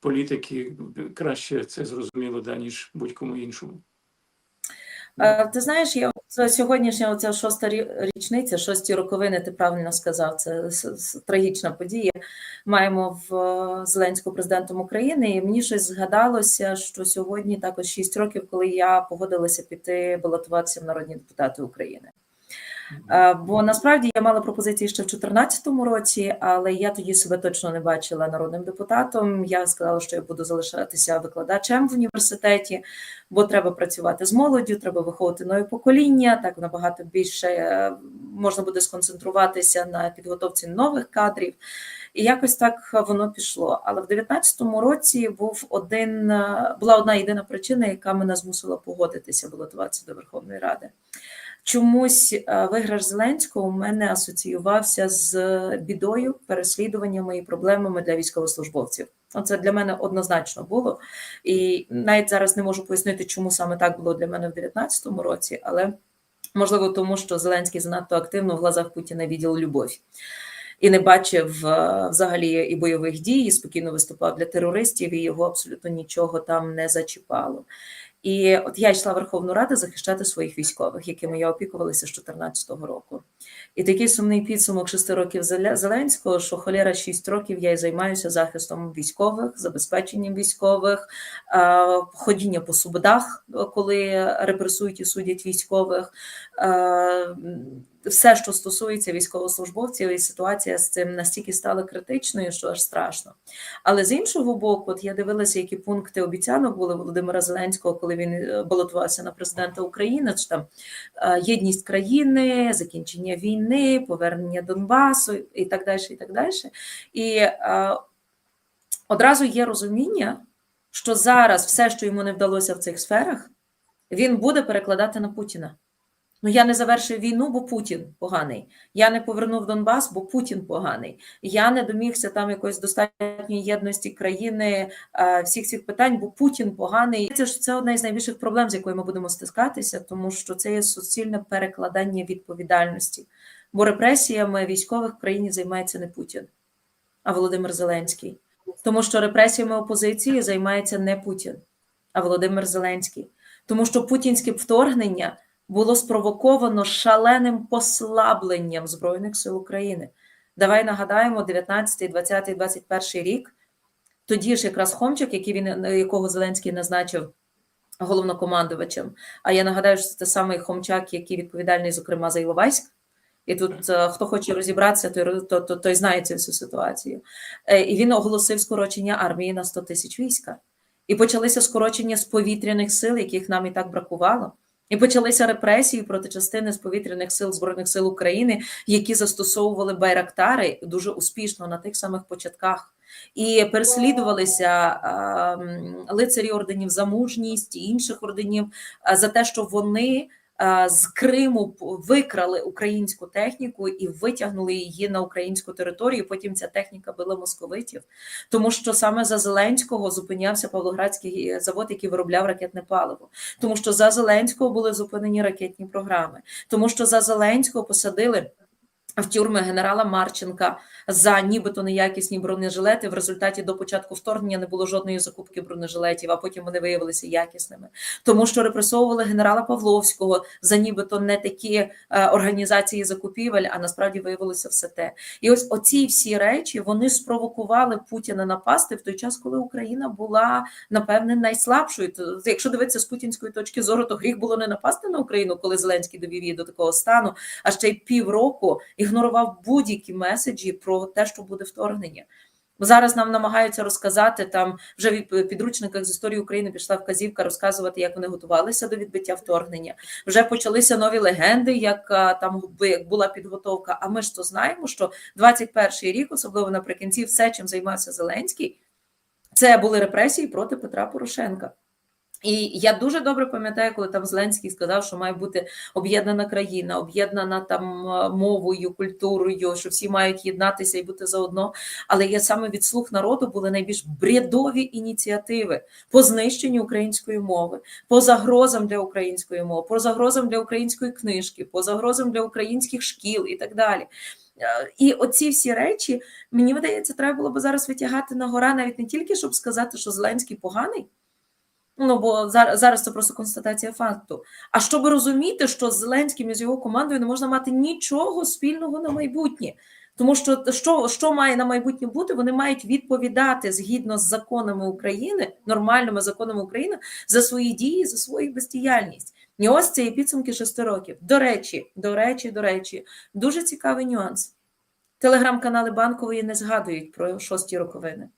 політики краще це зрозуміло, да, ніж будь-кому іншому. Е, Ти знаєш, я сьогоднішня оця шоста річниця, шості роковини, ти правильно сказав, це трагічна подія. Маємо в е, Зеленського президентом України, і мені щось згадалося, що сьогодні також шість років, коли я погодилася піти балотуватися в народні депутати України. Е, Бо насправді я мала пропозиції ще в 2014 році, але я тоді себе точно не бачила народним депутатом. Я сказала, що я буду залишатися викладачем в університеті, бо треба працювати з молоддю, треба виховувати нове покоління. Так набагато більше е, можна буде сконцентруватися на підготовці нових кадрів. І якось так воно пішло. Але в 2019 році був один е, була одна єдина причина, яка мене змусила погодитися балотуватися до Верховної Ради. Чомусь е, виграш Зеленського у мене асоціювався з бідою, переслідуваннями і проблемами для військовослужбовців. Оце для мене однозначно було. І навіть зараз не можу пояснити, чому саме так було для мене в 2019 році, але можливо, тому що Зеленський занадто активно в глазах Путіна відділ любов. І не бачив е, взагалі і бойових дій, і спокійно виступав для терористів, і його абсолютно нічого там не зачіпало. І от я йшла в Верховну Раду захищати своїх військових, якими я опікувалася з 14-го року. І такий сумний підсумок шести років Зеленського, що холера шість років я і займаюся захистом військових, забезпеченням військових, ходіння по судах, коли репресують і судять військових. Все, що стосується військовослужбовців, і ситуація з цим настільки стала критичною, що аж страшно. Але з іншого боку, от я дивилася, які пункти обіцянок були Володимира Зеленського, коли він е, балотувався на президента України. Чи там е, єдність країни, закінчення війни, повернення Донбасу і так далі. І так далі. І е, одразу є розуміння, що зараз все, що йому не вдалося в цих сферах, він буде перекладати на Путіна. Ну, я не завершив війну, бо Путін поганий. Я не повернув Донбас, бо Путін поганий. Я не домігся там якоїсь достатньої єдності країни е, всіх цих питань, бо Путін поганий. Це ж це одна із найбільших проблем, з якою ми будемо стискатися, тому що це є суцільне перекладання відповідальності. Бо репресіями військових в країні займається не Путін, а Володимир Зеленський. Тому що репресіями опозиції займається не Путін, а Володимир Зеленський. Тому що путінське вторгнення було спровоковано шаленим послабленням Збройних сил України. Давай нагадаємо, 19, 20, 21 рік. Тоді ж якраз Хомчик, який він, якого Зеленський назначив головнокомандувачем. А я нагадаю, що це той самий Хомчак, який відповідальний, зокрема, за Іловайськ. І тут е, хто хоче розібратися, той, роз- то, то, той знає цю всю ситуацію. Е, І він оголосив скорочення армії на 100 тисяч війська. І почалися скорочення з повітряних сил, яких нам і так бракувало. І почалися репресії проти частини з повітряних сил Збройних сил України, які застосовували байрактари дуже успішно на тих самих початках. І переслідувалися лицарі орденів за мужність і інших орденів за те, що вони з Криму викрали українську техніку і витягнули її на українську територію. Потім ця техніка била московитів, тому що саме за Зеленського зупинявся Павлоградський завод, який виробляв ракетне паливо, тому що за Зеленського були зупинені ракетні програми, тому що за Зеленського посадили. В тюрми генерала Марченка за нібито неякісні бронежилети. В результаті до початку вторгнення не було жодної закупки бронежилетів, а потім вони виявилися якісними. Тому що репресовували генерала Павловського за нібито не такі е, організації закупівель, а насправді виявилося все те. І ось оці всі речі вони спровокували Путіна напасти в той час, коли Україна була напевне найслабшою. То, якщо дивитися з путінської точки зору, то гріх було не напасти на Україну, коли Зеленський довів її до такого стану, а ще й півроку ігнорував будь-які меседжі про те, що буде вторгнення. Бо зараз нам намагаються розказати там вже в підручниках з історії України пішла вказівка розказувати, як вони готувалися до відбиття вторгнення. Вже почалися нові легенди, як там як була підготовка. А ми ж то знаємо, що 21-й рік, особливо наприкінці, все, чим займався Зеленський, це були репресії проти Петра Порошенка. І я дуже добре пам'ятаю, коли там Зеленський сказав, що має бути об'єднана країна, об'єднана там е, мовою, культурою, що всі мають єднатися і бути заодно. Але є саме від слух народу були найбільш бредові ініціативи по знищенню української мови, по загрозам для української мови, по загрозам для української книжки, по загрозам для українських шкіл і так далі. Е, І оці всі речі, мені видається, треба було б зараз витягати на гора, навіть не тільки щоб сказати, що Зеленський поганий. Ну, бо зараз, зараз це просто констатація факту. А щоб розуміти, що з Зеленським і з його командою не можна мати нічого спільного на майбутнє. Тому що що, що має на майбутнє бути, вони мають відповідати згідно з законами України, нормальними законами України, за свої дії, за свою бездіяльність. І ось це є підсумки шести років. До речі, до речі, до речі, дуже цікавий нюанс. Телеграм-канали банкової не згадують про шості роковини.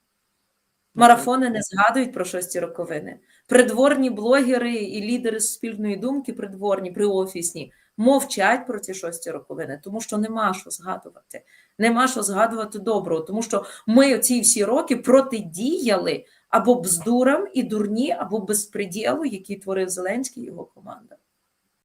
Марафони не згадують про шості роковини. Придворні блогери і лідери спільної думки, придворні, приофісні, мовчать про ці шості роковини, тому що нема що згадувати. Нема що згадувати доброго, тому що ми ці всі роки протидіяли або бздурам і дурні, або безпреділу, який творив Зеленський і його команда.